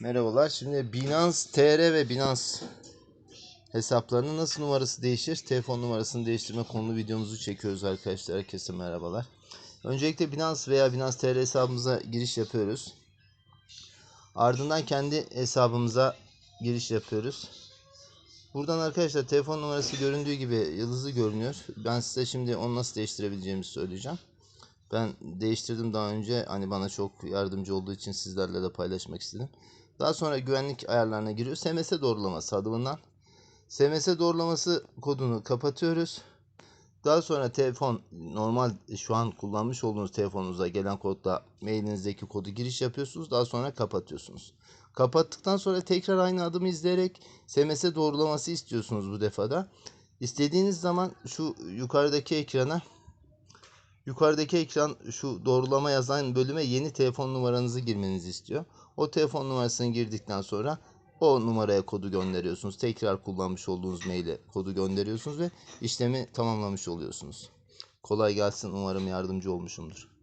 Merhabalar. Şimdi Binance TR ve Binance hesaplarının nasıl numarası değişir? Telefon numarasını değiştirme konulu videomuzu çekiyoruz arkadaşlar. Herkese merhabalar. Öncelikle Binance veya Binance TR hesabımıza giriş yapıyoruz. Ardından kendi hesabımıza giriş yapıyoruz. Buradan arkadaşlar telefon numarası göründüğü gibi yıldızı görünüyor. Ben size şimdi onu nasıl değiştirebileceğimizi söyleyeceğim. Ben değiştirdim daha önce. Hani bana çok yardımcı olduğu için sizlerle de paylaşmak istedim. Daha sonra güvenlik ayarlarına giriyor. SMS doğrulaması adımından. SMS doğrulaması kodunu kapatıyoruz. Daha sonra telefon normal şu an kullanmış olduğunuz telefonunuza gelen kodla mailinizdeki kodu giriş yapıyorsunuz. Daha sonra kapatıyorsunuz. Kapattıktan sonra tekrar aynı adımı izleyerek SMS doğrulaması istiyorsunuz bu defada. İstediğiniz zaman şu yukarıdaki ekrana Yukarıdaki ekran şu doğrulama yazan bölüme yeni telefon numaranızı girmenizi istiyor. O telefon numarasını girdikten sonra o numaraya kodu gönderiyorsunuz. Tekrar kullanmış olduğunuz maile kodu gönderiyorsunuz ve işlemi tamamlamış oluyorsunuz. Kolay gelsin. Umarım yardımcı olmuşumdur.